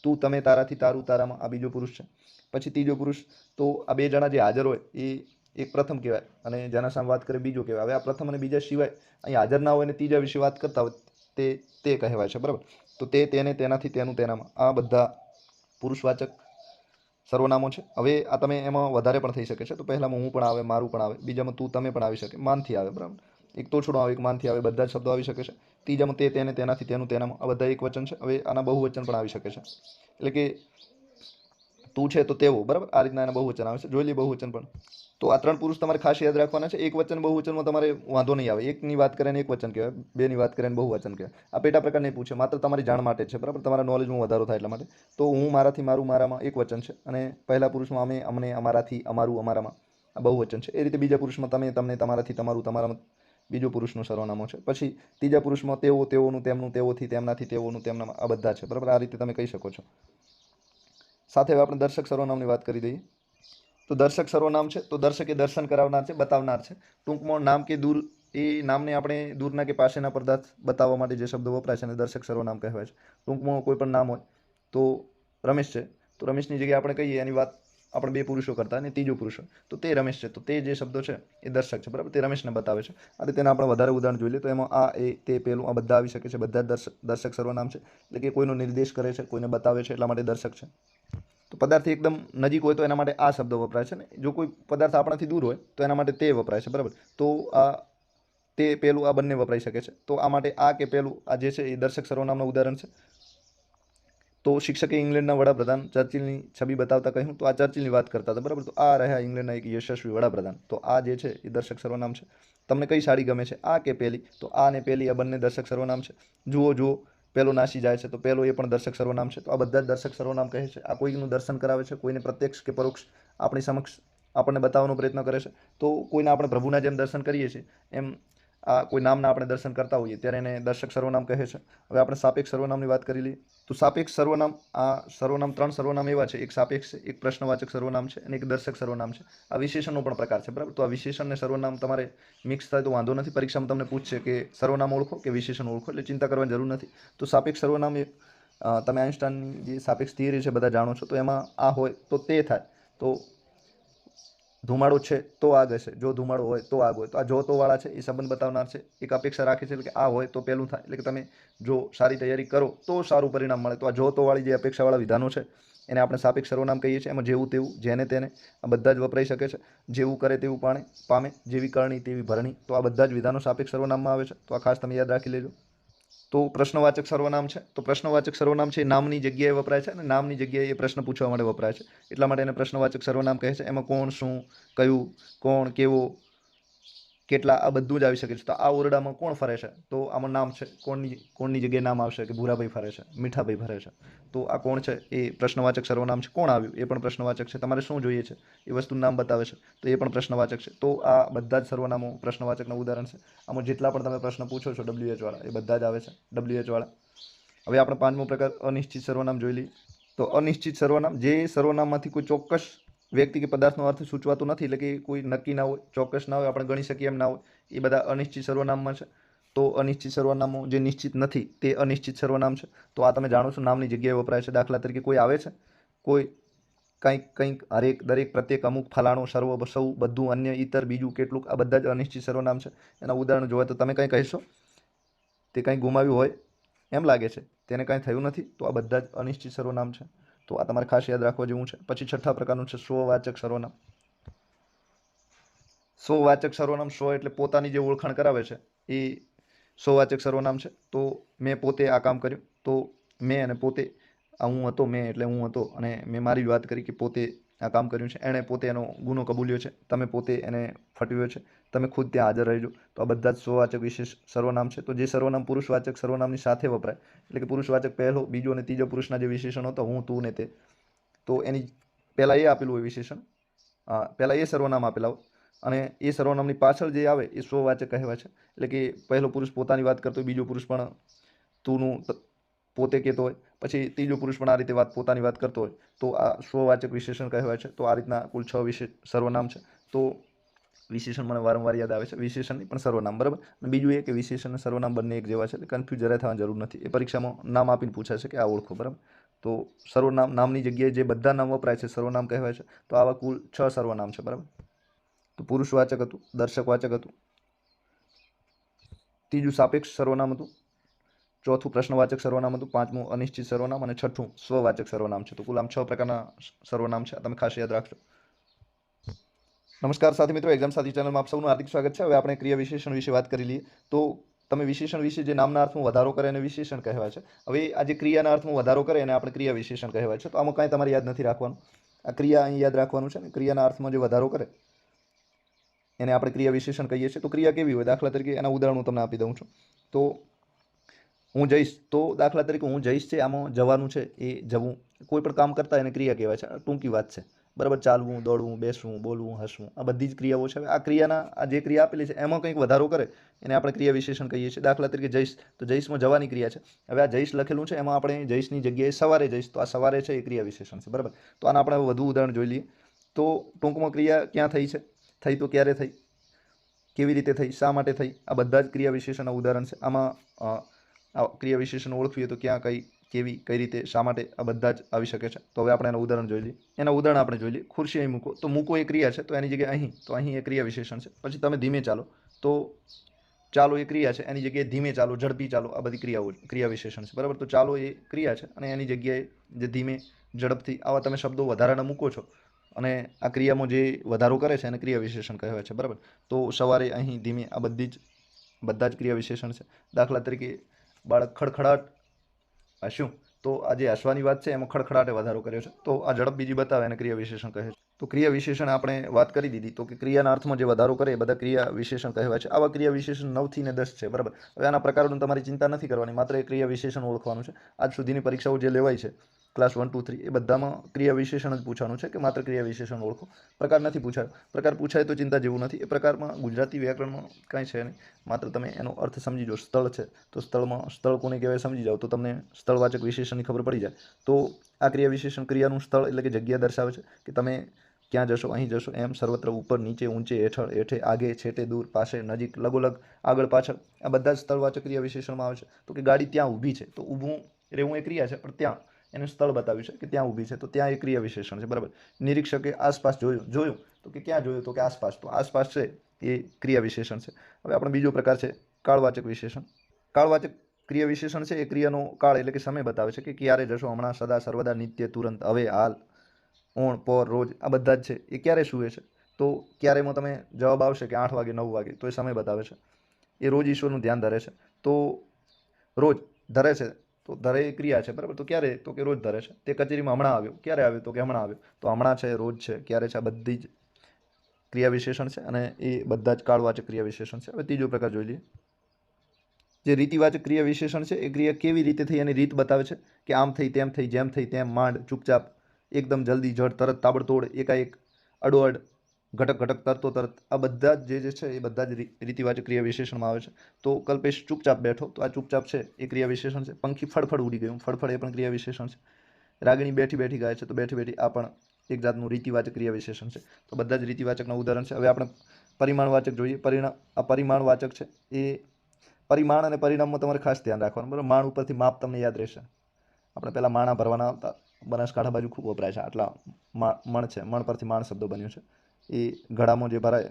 તું, તમે તારાથી તારું, તારામાં આ બીજો પુરુષ છે. પછી ત્રીજો પુરુષ, તો આ બે જણા જે હાજર હોય, એ એક પ્રથમ કહેવાય અને જેના સામે વાત કરે બીજો કહેવાય. હવે આ પ્રથમ અને બીજા સિવાય અહીં હાજર ના હોય અને ત્રીજા વિશે વાત કરતા હોય, તે તે કહેવાય છે, બરાબર? તો તે, તેને, તેનાથી તેનું, તેનામાં. આ બધા પુરુષવાચક સર્વનામો છે. હવે આ તમે એમાં વધારે પણ થઈ શકે છે. તો પહેલાંમાં હું પણ આવે, મારું પણ આવે, બીજામાં તું, તમે પણ આવી શકે, માનથી આવે, બરાબર? એક તોછડો આવે એક માનથી આવે, બધા જ શબ્દો આવી શકે છે. ત્રીજામાં તે, તેને, તેનાથી તેનું, તેનામાં. આ બધા એક વચન છે. હવે આના બહુવચન પણ આવી શકે છે. એટલે કે તું છે તો તેવો, બરાબર? આ રીતના એના બહુવચન આવે છે. જોઈ લઈએ બહુવચન પણ. તો આ ત્રણ પુરુષ તમારે ખાસ યાદ રાખવાના છે. એક વચન બહુવચનમાં તમારે વાંધો નહીં આવે. એકની વાત કરે ને એક વચન કહેવાય. બેની વાત કરે ને બહુવચન કહેવાય. આ પેટા પ્રકાર નહીં પૂછે. માત્ર તમારી જાણ માટે છે, બરાબર? તમારા નોલેજમાં વધારો થાય એટલા માટે. તો હું મારાથી મારું મારામાં એક વચન છે. અને પહેલા પુરુષમાં અમે અમને અમારાથી, અમારું અમારામાં આ બહુવચન છે. એ રીતે બીજા પુરુષમાં તમે, તમને તમારાથી તમારું તમારામાં બીજો પુરુષનું સર્વનામું છે. પછી ત્રીજા પુરુષમાં તેઓ, તેઓનું, તેમનું, તેઓથી, તેમનાથી, તેઓનું તેમના આ બધા છે. બરાબર? આ રીતે તમે કહી શકો છો. સાથે હવે આપણે દર્શક સર્વનામની વાત કરી દઈએ. તો દર્શક સર્વનામ છે. તો દર્શક એ દર્શન કરાવનાર છે, બતાવનાર છે. ટૂંકમાં નામ કે દૂર, એ નામને આપણે દૂરના કે પાસેના પદાર્થ બતાવવા માટે જે શબ્દો વપરાય છે એને દર્શક સર્વનામ કહેવાય છે. ટૂંકમાં કોઈ પણ નામ હોય તો રમેશ છે. તો રમેશની જગ્યાએ આપણે કહીએ, એની વાત આપણે બે પુરુષો કરતા અને ત્રીજો પુરુષ. તો તે રમેશ છે. તો તે જે શબ્દો છે એ દર્શક છે. બરાબર? તે રમેશને બતાવે છે. અને તેના આપણે વધારે ઉદાહરણ જોઈ લઈએ તો એમાં આ, એ, તે, પેલું આ બધા આવી શકે છે. બધા દર્શક સર્વનામ છે. એટલે કે કોઈનો નિર્દેશ કરે છે, કોઈને બતાવે છે એટલા માટે દર્શક છે. તો પદાર્થ એકદમ નજીક હોય તો એના માટે આ શબ્દ વપરાય છે ને? જો કોઈ પદાર્થ આપણાથી દૂર હોય તો એના માટે તે વપરાય છે. બરાબર? તો આ તે, પેલું આ બંને વપરાઈ શકે છે. તો આ માટે આ કે પેલું આ જે છે એ દર્શક સર્વનામનું ઉદાહરણ છે. તો શિક્ષકે ઇંગ્લેન્ડના વડાપ્રધાન ચર્ચિલની છબી બતાવતા કહ્યું, તો આ ચર્ચિલની વાત કરતા હતા. બરાબર? તો આ રહ્યા ઇંગ્લેન્ડના એક યશસ્વી વડાપ્રધાન. તો આ જે છે એ દર્શક સર્વનામ છે. તમને કઈ સાડી ગમે છે? આ કે પહેલી તો આ ને પેલી આ બંને દર્શક સર્વનામ છે. જુઓ જુઓ, પેલો નાસી જાય છે, તો પેલો એ પણ દર્શક સર્વનામ છે. તો આ બધા જ દર્શક સર્વનામ કહે છે. આ કોઈનું દર્શન કરાવે છે? કોઈને પ્રત્યક્ષ કે પરોક્ષ? આપણી સમક્ષ આપણને બતાવવાનો પ્રયત્ન કરે છે? તો કોઈને આપણે પ્રભુના જેમ દર્શન કરીએ છીએ, એમ આ કોઈ નામના આપણે દર્શન કરતા હોઈએ, ત્યારે એને દર્શક સર્વનામ કહે છે. હવે આપણે સાપેક્ષ સર્વનામની વાત કરી લઈએ. તો સાપેક્ષ સર્વનામ, આ સર્વનામ ત્રણ સર્વનામ એવા છે. એક સાપેક્ષ છે એક પ્રશ્નવાચક સર્વનામ છે અને એક દર્શક સર્વનામ છે. આ વિશેષણનો પણ પ્રકાર છે, બરાબર? તો આ વિશેષણ ને સર્વનામ તમારે મિક્સ થાય તો વાંધો નથી. પરીક્ષામાં તમને પૂછશે કે સર્વનામ ઓળખો કે વિશેષણ ઓળખો, એટલે ચિંતા કરવાની જરૂર નથી. તો સાપેક્ષ સર્વનામ એ તમે આઇન્સ્ટાઈનની જે સાપેક્ષ થિયરી છે બધા જાણો છો, તો એમાં આ હોય તો તે થાય. તો ધુમાડો છે, તો આગ હશે. જો ધુમાડો હોય, તો આગ હોય. તો આ જો તો વાળા છે, એ સંબંધ બતાવનાર છે. એક અપેક્ષા રાખે છે એટલે કે આ હોય, તો પહેલું થાય. એટલે કે તમે જો સારી તૈયારી કરો, તો સારું પરિણામ મળે. તો આ જો તો વાળી જે અપેક્ષાવાળા વિધાનો છે, એને આપણે સાપેક્ષ સર્વનામ કહીએ છીએ. એમાં જેવું તેવું, જેને તેને, આ બધા જ વપરાઈ શકે છે. જેવું કરે તેવું પાણે, પામે. જેવી કરણી, તેવી ભરણી. તો આ બધા જ વિધાનો સાપેક્ષ સર્વનામમાં આવે છે. તો આ ખાસ તમે યાદ રાખી લેજો. તો પ્રશ્નવાચક સર્વનામ છે. તો પ્રશ્નવાચક સર્વનામ છે નામની જગ્યાએ વપરાય છે અને નામની જગ્યાએ એ પ્રશ્ન પૂછવા માટે વપરાય છે. એટલા માટે એને પ્રશ્નવાચક સર્વનામ કહે છે. એમાં કોણ, શું, કયું, કોણ, કેવો કેટલા આ બધું જ આવી શકે છે. તો આ ઓરડામાં કોણ ફરે છે? તો આમાં નામ છે, કોણની કોણની જગ્યાએ નામ આવશે કે ભૂરાભાઈ ફરે છે, મીઠાભાઈ ફરે છે. તો આ કોણ છે? એ પ્રશ્નવાચક સર્વનામ છે. કોણ આવ્યું? એ પણ પ્રશ્નવાચક છે. તમારે શું જોઈએ છે? એ વસ્તુનું નામ બતાવે છે. તો એ પણ પ્રશ્નવાચક છે. તો આ બધા જ સર્વનામો પ્રશ્નવાચકના ઉદાહરણ છે. આમાં જેટલા પણ તમે પ્રશ્ન પૂછો છો ડબ્લ્યુએચવાળા એ બધા જ આવે છે. ડબ્લ્યુએચવાળા હવે આપણે પાંચમો પ્રકાર અનિશ્ચિત સર્વનામ જોઈ લઈએ. તો અનિશ્ચિત સર્વનામ, જે સર્વનામમાંથી કોઈ ચોક્કસ વ્યક્તિ કે પદાર્થનો અર્થ સૂચવાતો નથી, એટલે કે કોઈ નક્કી ના હોય, ચોક્કસ ના હોય, આપણે ગણી શકીએ એમ ના હોય, એ બધા અનિશ્ચિત સર્વનામમાં છે. તો અનિશ્ચિત સર્વનામો જે નિશ્ચિત નથી, તે અનિશ્ચિત સર્વનામ છે. તો આ તમે જાણો છો, નામની જગ્યાએ વપરાય છે. દાખલા તરીકે કોઈ આવે છે, કોઈ કંઈક કંઈક, હરેક, દરેક, પ્રત્યેક, અમુક, ફલાણો, સર્વ, સૌ, બધું, અન્ય ઇતર બીજું, કેટલુંક, આ બધા જ અનિશ્ચિત સર્વનામ છે. એના ઉદાહરણ જોવા તો તમે કંઈ કહેશો? તે કંઈ ગુમાવ્યું હોય, એમ લાગે છે. તેને કાંઈ થયું નથી, તો આ બધા જ અનિશ્ચિત સર્વનામ છે. તો આ તમારે ખાસ યાદ રાખવા જેવું છે. પછી છઠ્ઠા પ્રકારનું છે સ્વવાચક સર્વનામ. સ્વવાચક સર્વનામ સ્વ એટલે પોતાની જે ઓળખાણ કરાવે છે, એ સ્વવાચક સર્વનામ છે. તો મેં પોતે આ કામ કર્યું. તો મેં અને પોતે, આ હું હતો, મેં એટલે હું હતો અને મેં મારી વાત કરી કે પોતે આ કામ કર્યું છે. એણે પોતે એનો ગુનો કબૂલ્યો છે. તમે પોતે એને ફટવ્યો છે. તમે ખુદ ત્યાં હાજર રહેજો. તો આ બધા જ સ્વવાચક વિશેષ સર્વનામ છે. તો જે સર્વનામ પુરુષવાચક સર્વનામની સાથે વપરાય. એટલે કે પુરુષવાચક પહેલો, બીજો અને ત્રીજો પુરુષના જે વિશેષણો હતો, હું, તું ને તે. તો એની પહેલાં એ આપેલું હોય વિશેષણ. પહેલાં એ સર્વનામ આપેલા હોય. અને એ સર્વનામની પાછળ જે આવે, એ સ્વવાચક કહેવાય છે. એટલે કે પહેલો પુરુષ પોતાની વાત કરતો બીજો પુરુષ પણ તુંનું પોતે કહેતો હોય, પછી ત્રીજો પુરુષ પણ આ રીતે વાત પોતાની વાત કરતો હોય, તો આ સ્વવાચક વિશેષણ કહેવાય છે, તો આ રીતના કુલ છ વિશે, સર્વનામ છે. તો વિશેષણ મને વારંવાર યાદ આવે છે, વિશેષણની પણ સર્વનામ, બરાબર? અને બીજું એ કે વિશેષણ અને સર્વનામ બંને એક જેવા છે, એટલે કન્ફ્યુઝ જરાય થવાની જરૂર નથી. એ પરીક્ષામાં નામ આપીને પૂછાશે કે આ ઓળખો, બરાબર? તો સર્વનામ, નામની જગ્યાએ જે બધા નામ વપરાય છે, સર્વનામ કહેવાય છે, તો આવા કુલ છ સર્વનામ છે, બરાબર? તો પુરુષવાચક હતું, દર્શકવાચક હતું. ત્રીજું સાપેક્ષ સર્વનામ હતું. ચોથું પ્રશ્નવાચક સર્વનામ હતું, પાંચમું અનિશ્ચિત સર્વનામ અને છઠ્ઠું સ્વવાચક સર્વનામ છે. તો કુલ આમ છ પ્રકારના સર્વનામ છે. તમે ખાસ યાદ રાખજો. નમસ્કાર સાથી મિત્રો એક્ઝામ સાથી ચેનલમાં આપ સૌનું હાર્દિક સ્વાગત છે. હવે આપણે ક્રિયા વિશેષણ વિશે વાત કરી લઈએ. તો તમે વિશેષણ વિશે જે નામના અર્થમાં વધારો કરે એને વિશેષણ કહેવાય છે. હવે આ જે ક્રિયાના અર્થમાં વધારો કરે એને આપણે ક્રિયા વિશેષણ કહેવાય છે. તો આમાં કાંઈ તમારે યાદ નથી રાખવાનું. આ ક્રિયા અહીં યાદ રાખવાનું છે ને. ક્રિયાના અર્થમાં જે વધારો કરે, એને આપણે ક્રિયા વિશેષણ કહીએ છીએ. તો ક્રિયા કેવી હોય? દાખલા તરીકે એના ઉદાહરણ હું તમને આપી દઉં છું. તો હું જઈશ તો દાખલા તરીકે હું જઈશ છે, આમાં જવાનું છે, એ જવું, કોઈ પણ કામ કરતા એને ક્રિયા કહેવાય છે. ટૂંકી વાત છે. બરાબર, ચાલવું, દોડવું, બેસવું, બોલવું, હસવું, આ બધી જ ક્રિયાઓ છે. આ ક્રિયાના, આ જે ક્રિયા આપેલી છે, એમાં કંઈક વધારો કરે, એને આપણે ક્રિયા વિશેષણ કહીએ છીએ. દાખલા તરીકે જઈશ, તો જઈશમાં જવાની ક્રિયા છે. હવે આ જઈશ લખેલું છે, એમાં આપણે જઈશની જગ્યાએ સવારે જઈશ, તો આ સવારે છે એ ક્રિયા વિશેષણ છે. બરાબર? તો આના આપણે વધુ ઉદાહરણ જોઈ લઈએ. તો ટૂંકમાં ક્રિયા ક્યાં થઈ છે? થઈ તો ક્યારે થઈ? કેવી રીતે થઈ? શા માટે થઈ? આ બધા જ ક્રિયા વિશેષણના ઉદાહરણ છે. આમાં આ ક્રિયા વિશેષણ ઓળખવીએ તો ક્યાં કઈ, કેવી, કઈ રીતે, શા માટે આ બધા જ આવી શકે છે? તો હવે આપણે એનું ઉદાહરણ જોઈ લઈએ. એના ઉદાહરણ આપણે જોઈ લઈએ. ખુરશી અહીં મૂકો. તો મૂકો એ ક્રિયા છે. તો એની જગ્યાએ અહીં. તો અહીં એ ક્રિયા વિશેષણ છે. પછી તમે ધીમે ચાલો. તો ચાલો એ ક્રિયા છે. એની જગ્યાએ ધીમે ચાલો, ઝડપી ચાલો. આ બધી ક્રિયાઓ, ક્રિયા વિશેષણ છે. બરાબર? તો ચાલો એ ક્રિયા છે અને એની જગ્યાએ જે ધીમે, ઝડપથી આવા તમે શબ્દો વધારાના મૂકો છો અને આ ક્રિયામાં જે વધારો કરે છે એને ક્રિયા વિશેષણ કહેવાય છે. બરાબર? તો સવારે અહીં ધીમે આ બધી જ, બધા જ ક્રિયા વિશેષણ છે. દાખલા તરીકે બાળક ખડખડાટ શું તો આ જે હસવાની વાત છે, એમાં ખડખડાટે વધારો કર્યો છે. તો આ ઝડપ બીજી બતાવે એને ક્રિયા વિશેષણ કહે છે. તો ક્રિયા વિશેષણ આપણે વાત કરી દીધી. તો કે ક્રિયાના અર્થમાં જે વધારો કરે એ બધા ક્રિયા વિશેષણ કહેવાય છે. આવા ક્રિયા વિશેષણ નવથી ને દસ છે, બરાબર? હવે આના પ્રકારોની તમારી ચિંતા નથી કરવાની. માત્ર એ ક્રિયા વિશેષણ ઓળખવાનું છે. આજ સુધીની પરીક્ષાઓ જે લેવાય છે ક્લાસ વન ટુ થ્રી એ બધામાં ક્રિયા વિશેષણ જ પૂછવાનું છે કે માત્ર ક્રિયા વિશેષણ ઓળખો. પ્રકાર નથી પૂછાયો. પ્રકાર પૂછાય તો ચિંતા જેવું નથી. એ પ્રકારમાં ગુજરાતી વ્યાકરણમાં કાંઈ છે નહીં. માત્ર તમે એનો અર્થ સમજી જો સ્થળ છે. તો સ્થળમાં સ્થળ કોને કહેવાય સમજી જાઓ. તો તમને સ્થળવાચક વિશેષણની ખબર પડી જાય. તો આ ક્રિયા વિશેષણ ક્રિયાનું સ્થળ એટલે કે જગ્યા દર્શાવે છે કે તમે ક્યાં જશો, અહીં જશો. એમ સર્વત્ર ઉપર, નીચે, ઊંચે, હેઠળ, હેઠે, આગે, છેટે, દૂર, પાસે, નજીક, લગોલગ, આગળ, પાછળ. આ બધા જ સ્થળવાચક ક્રિયા વિશેષણમાં આવે છે. તો કે ગાડી ત્યાં ઊભી છે. તો ઊભું રહેવું એ ક્રિયા છે. પણ ત્યાં એનું સ્થળ બતાવ્યું છે કે ત્યાં ઊભી છે. તો ત્યાં એ ક્રિયા વિશેષણ છે. બરાબર? નિરીક્ષકે આસપાસ જોયું જોયું. તો કે ક્યાં જોયું? તો કે આસપાસ. તો આસપાસ છે એ ક્રિયા વિશેષણ છે. હવે આપણે બીજો પ્રકાર છે કાળવાચક વિશેષણ. કાળવાચક ક્રિયા વિશેષણ છે એ ક્રિયાનો કાળ એટલે કે સમય બતાવે છે કે ક્યારે જશો હમણાં, સદા, સર્વદા, નિત્ય, તુરંત, હવે, હાલ ઓણ પોર, રોજ, આ બધા જ છે. એ ક્યારે સૂવે છે? તો ક્યારેમાં તમે જવાબ આવશે કે આઠ વાગે, નવ વાગે. તો એ સમય બતાવે છે. એ રોજ ઈશ્વરનું ધ્યાન ધરે છે. તો રોજ ધરે છે તો ધરે એ ક્રિયા છે, બરાબર? તો ક્યારે? તો કે રોજ ધરે છે. તે કચેરીમાં હમણાં આવ્યો. ક્યારે આવ્યો? તો કે હમણાં આવ્યો. તો હમણાં છે, રોજ છે. ક્યારે છે? આ બધી જ ક્રિયા વિશેષણ છે અને એ બધા જ કાળવાચક ક્રિયા વિશેષણ છે. હવે ત્રીજો પ્રકાર જોઈ લઈએ. જે રીતિવાચક ક્રિયા વિશેષણ છે, એ ક્રિયા કેવી રીતે થઈ એની રીત બતાવે છે? કે આમ થઈ, તેમ થઈ, જેમ થઈ, તેમ માંડ, ચૂપચાપ, એકદમ જલ્દી જડ તરત, તાબડતોડ, એકાએક, અડોઅડ ઘટક ઘટક તરતો તરત આ બધા જ જે છે એ બધા જ રીતિવાચક ક્રિયા વિશેષણમાં આવે છે. તો કલ્પેશ ચૂપચાપ બેઠો. તો આ ચૂપચાપ છે એ ક્રિયા વિશેષણ છે. પંખી ફડફડ ઉડી ગયું. ફડફડ એ પણ ક્રિયા વિશેષણ છે. રાગણી બેઠી બેઠી ગાય છે. તો બેઠી બેઠી આ પણ એક જાતનું રીતિવાચક ક્રિયા વિશેષણ છે. તો બધા જ રીતિવાચકના ઉદાહરણ છે. હવે આપણે પરિમાણવાચક જોઈએ. પરિણામ આ પરિમાણવાચક છે એ પરિમાણ અને પરિણામમાં તમારે ખાસ ધ્યાન રાખવાનું. બરાબર? માણ ઉપરથી માપ તમને યાદ રહેશે. આપણે પહેલાં માણા ભરવાના આવતા. બનાસકાંઠા બાજુ ખૂબ વપરાય છે. આટલા મણ છે. મણ પરથી માણ શબ્દો બન્યો છે. એ ઘડામાં જે ભરાય,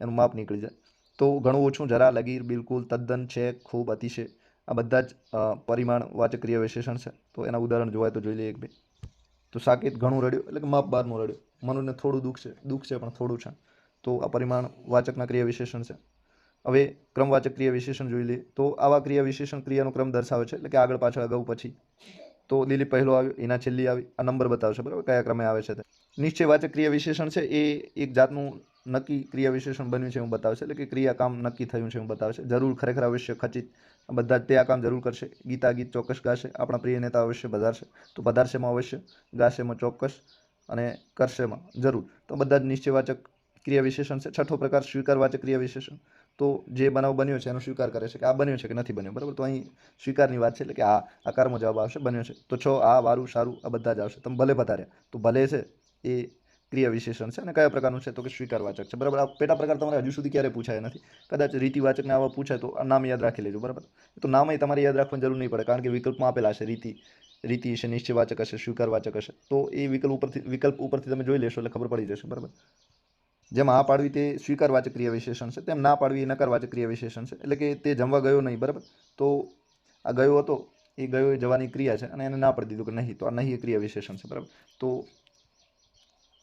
એનું માપ નીકળી જાય. તો ઘણું ઓછું જરા લગીર બિલકુલ તદ્દન છે, ખૂબ અતિશય. આ બધા જ પરિમાણ વાચક્રિય ક્રિયા વિશેષણ છે. તો એના ઉદાહરણ જોવાય તો જોઈ લઈએ એક બે. તો સાકેત ઘણું રડ્યું, એટલે કે માપ બારનું રડ્યું. મનુને થોડું દુઃખ છે દુઃખ છે, પણ થોડું છે. તો આ પરિમાણ વાચકના ક્રિયા વિશેષણ છે. હવે ક્રમવાચક ક્રિયા વિશેષણ જોઈ લઈએ. તો આવા ક્રિયા વિશેષણ ક્રિયાનો ક્રમ દર્શાવે છે, એટલે કે આગળ પાછળ અગાઉ પછી. તો લીલી પહેલો આવ્યો, એના છેલ્લી આવી, આ નંબર બતાવશે, બરાબર? કયા ક્રમે આવે છે તે. નિશ્ચયવાચક ક્રિયા વિશેષણ છે, એ એક જાતનું નક્કી ક્રિયા વિશેષણ બન્યું છે એવું બતાવશે, એટલે કે ક્રિયા કામ નક્કી થયું છે એવું બતાવશે. જરૂર ખરેખર અવશ્ય ખચિત બધા તે આ કામ જરૂર કરશે. ગીતા ગીત ચોક્કસ ગાશે, આપણા પ્રિય નેતા અવશ્ય પધારશે. તો પધારશેમાં અવશ્ય, ગાશેમાં ચોક્કસ અને કરશેમાં જરૂર. તો બધા જ નિશ્ચયવાચક ક્રિયા વિશેષણ છે. છઠ્ઠો પ્રકાર સ્વીકારવાચક ક્રિયા વિશેષણ. તો જે બનાવ બન્યો છે, એનો સ્વીકાર કરે છે કે આ બન્યો છે કે નથી બન્યો, બરાબર? તો અહીં સ્વીકારની વાત છે એટલે કે આ આકારમાં જવાબ આવશે, બન્યો છે. તો છ, આ, વારું, સારું, આ બધા જ આવશે. તમે ભલે પધાર્યા. તો ભલે છે, એ ક્રિયા વિશેષણ છે અને કયા પ્રકારનું છે તો કે સ્વીકારવાચક છે, બરાબર? આ પેટા પ્રકાર તમારે હજુ સુધી ક્યારે પૂછાય નથી. કદાચ રીતિવાચકને આવા પૂછાય તો આ નામ યાદ રાખી લેજો, બરાબર? તો નામ તમારે યાદ રાખવાની જરૂર નહીં પડે, કારણ કે વિકલ્પમાં આપેલા છે, રીતિ રીતિ હશે, નિશ્ચયવાચક હશે, સ્વીકારવાચક હશે. તો એ વિકલ્પ ઉપરથી વિકલ્પ ઉપરથી તમે જોઈ લેશો એટલે ખબર પડી જશે, બરાબર? જેમ આ પાડવી તે સ્વીકારવાચક ક્રિયા વિશેષણ છે, તેમ ના પાડવી એ નકારવાચક ક્રિયા વિશેષણ છે. એટલે કે તે જમવા ગયો નહીં, બરાબર? તો આ ગયો હતો, એ ગયો એ જવાની ક્રિયા છે અને એને ના પાડી દીધું કે નહીં, તો આ નહીં એ ક્રિયા વિશેષણ છે, બરાબર? તો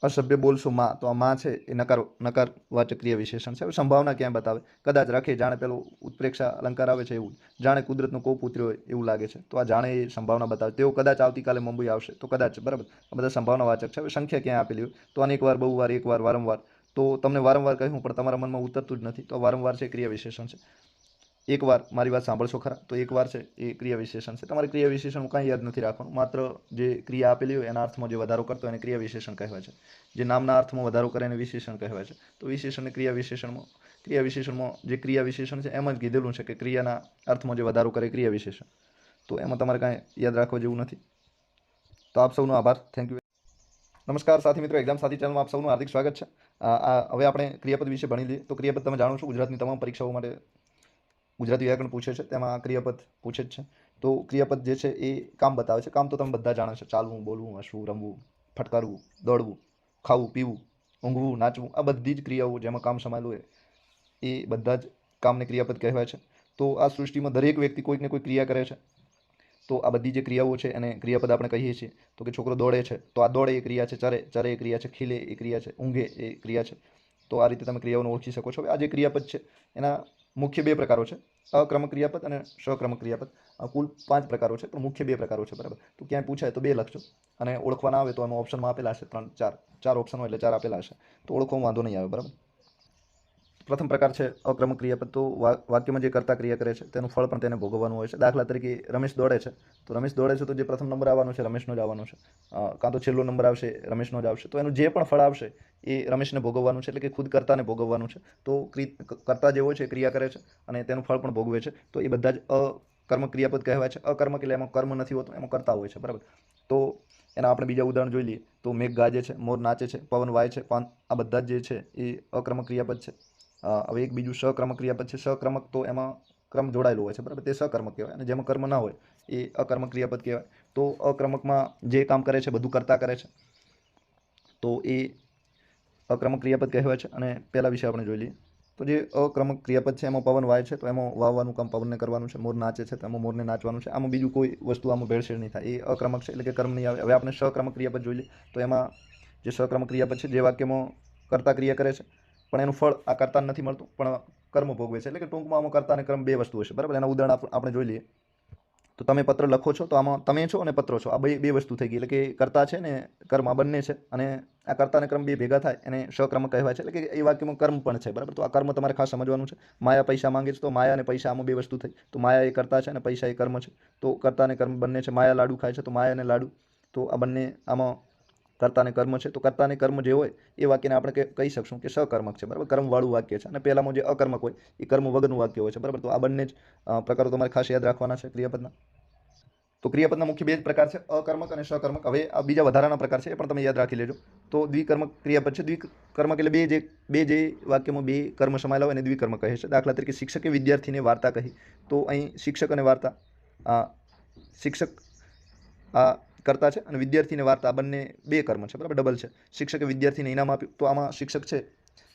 અસભ્ય બોલશો માં, તો આ માં છે, એ નકાર નકારવાચક ક્રિયા વિશેષણ છે. હવે સંભાવના ક્યાં બતાવે? કદાચ રાખે, જાણે પેલો ઉત્પ્રેક્ષા અલંકાર આવે છે એવું. જાણે કુદરતનો કોપ ઉતર્યો હોય એવું લાગે છે. તો આ જાણે એ સંભાવના બતાવે. તેઓ કદાચ આવતીકાલે મુંબઈ આવશે, તો કદાચ બરાબર? આ બધા સંભાવનાવાચક છે. હવે સંખ્યા ક્યાં આપેલી હોય? તો અનેક વાર બહુ વાર એકવાર, વારંવાર તો તમને વારંવાર કહ્યું, પણ તમારા મનમાં ઉતરતું જ નથી. તો વારંવાર છે ક્રિયા વિશેષણ છે. એકવાર મારી વાત સાંભળશો ખરા? તો એકવાર છે એ ક્રિયા વિશેષણ છે. તમારે ક્રિયા વિશેષણ કાંઈ યાદ નથી રાખવાનું. માત્ર જે ક્રિયા આપેલી હોય એના અર્થમાં જે વધારો કરતો એને ક્રિયા વિશેષણ કહેવાય છે. જે નામના અર્થમાં વધારો કરે એને વિશેષણ કહેવાય છે. તો વિશેષણને ક્રિયા વિશેષણમાં ક્રિયા વિશેષણમાં જે ક્રિયા વિશેષણ છે એમ જ કીધેલું છે કે ક્રિયાના અર્થમાં જે વધારો કરે ક્રિયા વિશેષણ તો એમાં તમારે કાંઈ યાદ રાખવા જેવું નથી. તો આપ સૌનો આભાર. થેન્ક યુ નમસ્કાર સાથી મિત્રો એક્ઝામ સાથી ચેનલમાં આપ સૌનું હાર્દિક સ્વાગત છે. હવે આપણે ક્રિયાપદ વિશે ભણી લઈએ. તો ક્રિયાપદ તમે જાણો છો, ગુજરાતની તમામ પરીક્ષાઓ માટે ગુજરાતી વ્યાકરણ પૂછે છે. તેમાં ક્રિયાપદ પૂછે જ છે. તો ક્રિયાપદ જે છે એ કામ બતાવે છે. કામ તો તમે બધા જાણો છો. ચાલવું, બોલવું, હસવું, રમવું, ફટકારવું, દોડવું, ખાવું, પીવું, ઊંઘવું, નાચવું, આ બધી જ ક્રિયાઓ જેમાં કામ સમાયેલું હોય, એ બધા જ કામને ક્રિયાપદ કહેવાય છે. તો આ સૃષ્ટિમાં દરેક વ્યક્તિ કોઈક ને કોઈ ક્રિયા કરે છે. તો આ બધી જે ક્રિયાઓ છે એને ક્રિયાપદ આપણે કહીએ છીએ, તો કે છોકરો દોડે છે, તો આ દોડે એ ક્રિયા છે, ચરે ચરે એ ક્રિયા છે, ખીલે એ ક્રિયા છે, ઊંઘે એ ક્રિયા છે. તો આ રીતે તમે ક્રિયાઓને ઓળખી શકો છો. આ જે ક્રિયાપદ છે, એના મુખ્ય બે પ્રકારો છે. અક્રમક ક્રિયાપદ અને સક્રમક ક્રિયાપદ. આ કુલ પાંચ પ્રકારો છે, પણ મુખ્ય બે પ્રકારો છે, બરાબર. તો ક્યાંય પૂછાય તો બે લખજો. અને ઓળખવાના આવે તો એમાં ઓપ્શનમાં આપેલા હશે ત્રણ, ચાર ચાર ઓપ્શન હોય એટલે ચાર આપેલા હશે. તો ઓળખવામાં વાંધો નહીં આવે, બરાબર? પ્રથમ પ્રકાર છે અક્રમક ક્રિયાપદ તો વાક્યમાં જે કરતા ક્રિયા કરે છે, તેનું ફળ પણ તેને ભોગવવાનું હોય છે. દાખલા તરીકે રમેશ દોડે છે. તો રમેશ દોડે છે તો જે પ્રથમ નંબર આવવાનો છે, રમેશનો જ આવવાનો છે. કાં તો છેલ્લો નંબર આવશે, રમેશનો જ આવશે. તો એનું જે પણ ફળ આવશે, એ રમેશને ભોગવવાનું છે, એટલે કે ખુદ કરતાને ભોગવવાનું છે. તો ક્રિ- કર્તા જે હોય છે ક્રિયા કરે છે અને તેનું ફળ પણ ભોગવે છે. તો એ બધા જ અકર્મ ક્રિયાપદ કહેવાય છે. અકર્મક એટલે એમાં કર્મ નથી હોતું, એમાં કરતા હોય છે, બરાબર? તો એના આપણે બીજા ઉદાહરણ જોઈ લઈએ. તો મેઘ ગાજે છે, મોર નાચે છે, પવન વાય છે પાન આ બધા જે છે, એ અક્રમક ક્રિયાપદ છે. હવે એક બીજું સક્રમક ક્રિયાપદ છે સક્રમક તો એમાં ક્રમ જોડાયેલો હોય છે, બરાબર? તે સકર્મક કહેવાય અને જેમાં કર્મ ના હોય, એ અકર્મક ક્રિયાપદ કહેવાય. તો અક્રમકમાં જે કામ કરે છે, બધું કરતા કરે છે. તો એ અક્રમક ક્રિયાપદ કહેવાય છે અને પહેલા વિશે આપણે જોઈ લઈએ. તો જે અક્રમક ક્રિયાપદ છે, એમાં પવન વાય છે, તો એમાં વાવવાનું કામ પવનને કરવાનું છે, મોર નાચે છે, તો એમાં મોરને નાચવાનું છે. આમાં બીજું કોઈ વસ્તુ આમાં ભેળસેળ નહીં થાય. એ અક્રમક છે એટલે કે કર્મ નહીં આવે. હવે આપણે સક્રમક ક્રિયાપદ જોઈ લઈએ. તો એમાં જે સક્રમક ક્રિયાપદ છે, જે વાક્યમાં કરતા ક્રિયા કરે છે પણ એનું ફળ આ કરતા નથી મળતું. પણ કર્મ ભોગવે છે. એટલે કે ટૂંકમાં આમાં કરતા અને કર્મ બે વસ્તુ હશે. બરાબર? એના ઉદાહરણ આપ- આપણે જોઈ લઈએ. તો તમે પત્ર લખો છો, તો આમાં તમે છો અને પત્રો છો. આ બે બે વસ્તુ થઈ ગઈ. એટલે કે કરતા છે ને કર્મ આ બંને છે. અને આ કરતાને કર્મ બે ભેગા થાય, એને સક્રમ કહેવાય છે. એટલે કે એ વાક્યમાં કર્મ પણ છે. બરાબર? તો આ કર્મ તમારે ખાસ સમજવાનું છે. માયા પૈસા માંગે છે, તો માયા અને પૈસા આમાં બે વસ્તુ થઈ. તો માયા એ કરતા છે અને પૈસા એ કર્મ છે. તો કરતા અને કર્મ બંને છે. માયા લાડુ ખાય છે, તો માયા અને લાડુ. તો આ બંને આમાં કર્તા અને કર્મ છે, તો કર્તાને કર્મ જે હોય એ વાક્યને આપણે કહી શકશું કે સકર્મક છે, બરાબર? કર્મવાળું વાક્ય છે. અને પહેલામાં જે અકર્મક હોય, એ કર્મ વગરનું વાક્ય હોય છે, બરાબર? તો આ બંને જ પ્રકારો તમારે ખાસ યાદ રાખવાના છે ક્રિયાપદના. તો ક્રિયાપદના મુખ્ય બે જ પ્રકાર છે, અકર્મક અને સકર્મક. હવે આ બીજા વધારાના પ્રકાર છે, એ પણ તમે યાદ રાખી લેજો. તો દ્વિકર્મક ક્રિયાપદ છે, દ્વિકર્મક એટલે બે જે બે જે વાક્યમાં બે કર્મ સમાયેલા હોય એને દ્વિકર્મ કહે છે. દાખલા તરીકે શિક્ષકે વિદ્યાર્થીને વાર્તા કહી. તો અહીં શિક્ષક અને વાર્તા શિક્ષક આ કરતા છે અને વિદ્યાર્થીને વાર્તા આ બંને બે કર્મ છે, બરાબર? ડબલ છે. શિક્ષકે વિદ્યાર્થીને ઇનામ આપ્યું, તો આમાં શિક્ષક છે,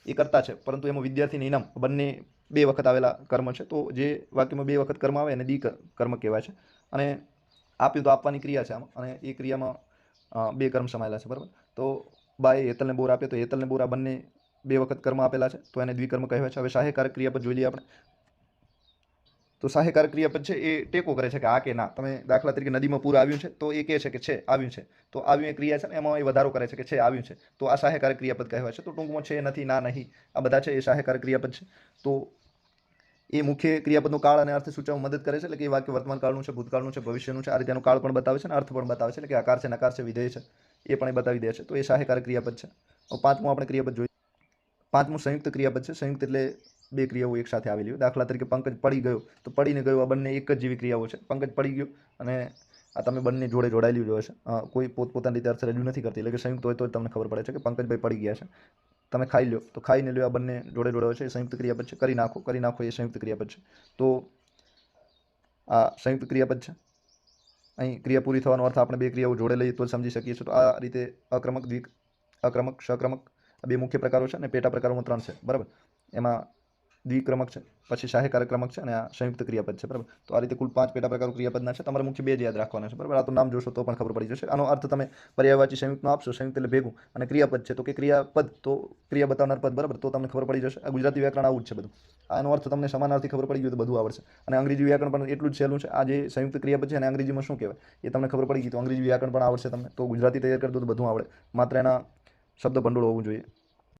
એ કરતા છે, પરંતુ એમાં વિદ્યાર્થીને ઇનામ બંને બે વખત આવેલા કર્મ છે. તો જે વાક્યમાં બે વખત કર્મ આવે એને દી કર્મ કહેવાય છે. અને આપ્યું તો આપવાની ક્રિયા છે આમાં, અને એ ક્રિયામાં બે કર્મ સમાયેલા છે, બરાબર? તો બાએ હેતલને બોર આપ્યો, તો હેતલને બોર આ બંને બે વખત કર્મ આપેલા છે, તો એને દ્વિકર્મ કહેવાય છે. હવે સહાયકારક ક્રિયાપદ જોઈ લઈએ આપણે. તો સહાયકારક ક્રિયાપદ છે, એ ટેકો કરે છે કે આ કે ના. તમે દાખલા તરીકે નદીમાં પૂર આવ્યું છે, તો એ કહે છે કે છે, આવ્યું છે. તો આવ્યું એ ક્રિયા છે ને, એમાં એ વધારો કરે છે કે છે, આવ્યું છે. તો આ સહાયકારક ક્રિયાપદ કહેવાય છે. તો ટૂંકમાં છે નથી, ના નહીં, આ બધા છે એ સહાયકારક ક્રિયાપદ છે. તો એ મુખ્ય ક્રિયાપદનો કાળ અને અર્થ સૂચવવા મદદ કરે છે, એટલે કે એ વાક્ય વર્તમાન કાળનું છે, ભૂતકાળનું છે, ભવિષ્યનું છે, આ રીતે કાળ પણ બતાવે છે અને અર્થ પણ બતાવે છે, એટલે કે આકાર છે, નકાર છે, વિધેય છે, એ પણ એ બતાવી દે છે. તો એ સહાયકારક ક્રિયાપદ છે. પાંચમું આપણે ક્રિયાપદ જોઈએ. પાંચમું સંયુક્ત ક્રિયાપદ છે. સંયુક્ત એટલે બે ક્રિયાઓ એક સાથે આવેલી હોય. દાખલા તરીકે પંકજ પડી ગયો તો પડીને ગયો. આ બંને એક જ જેવી ક્રિયાઓ છે. પંકજ પડી ગયો અને આ તમે બંને જોડે જોડાયેલી હોય છે. કોઈ પોતપોતાની રીતે અર્થ રજૂ નથી કરતી. એટલે કે સંયુક્ત હોય તો તમને ખબર પડે છે કે પંકજભાઈ પડી ગયા છે. તમે ખાઈ લો. તો ખાઈને લ્યો. આ બંને જોડે જોડે હોય છે. એ સંયુક્ત ક્રિયાપદ છે. કરી નાખો. કરી નાખો એ સંયુક્ત ક્રિયાપદ છે. તો આ સંયુક્ત ક્રિયાપદ છે. અહીં ક્રિયા પૂરી થવાનો અર્થ આપણે બે ક્રિયાઓ જોડે લઈએ તો સમજી શકીએ છીએ. તો આ રીતે અક્રમક દ્વિક અક્રમક સક્રમક આ બે મુખ્ય પ્રકારો છે અને પેટા પ્રકારોમાં ત્રણ છે. બરાબર? એમાં દ્વિક્રમક છે, પછી સહાયકારક ક્રમક છે અને આ સંયુક્ત ક્રિયાપદ છે, બરાબર? તો આ રીતે કુલ પાંચ પેટા પ્રકારો ક્રિયાપદના છે. તમારે મુખ્ય બે જ યાદ રાખવાના છે, બરાબર? આ તો નામ જોશો તો પણ ખબર પડી જશે. આનો અર્થ તમે પર્યાયવાચી સંયુક્તનો આપશો, સંયુક્ત એટલે ભેગું. અને ક્રિયાપદ છે, તો કે ક્રિયાપદ, તો ક્રિયા બતાવનાર પદ, બરાબર? તો તમને ખબર પડી જશે. આ ગુજરાતી વ્યાકરણ આવું જ છે બધું. આનો અર્થ તમને સમાનાર્થી ખબર પડી ગયું તો બધું આવડશે. અને અંગ્રેજી વ્યાકરણ પણ એટલું જ સહેલું છે. આ જે સંયુક્ત ક્રિયાપદ છે અને અંગ્રેજીમાં શું કહેવાય? એ તમને ખબર પડી ગઈ તો અંગ્રેજી વ્યાકરણ પણ આવડશે તમને. તો ગુજરાતી તૈયાર કરતો તો બધું આવડે. માત્ર એના શબ્દ ભંડોળ હોવું જોઈએ.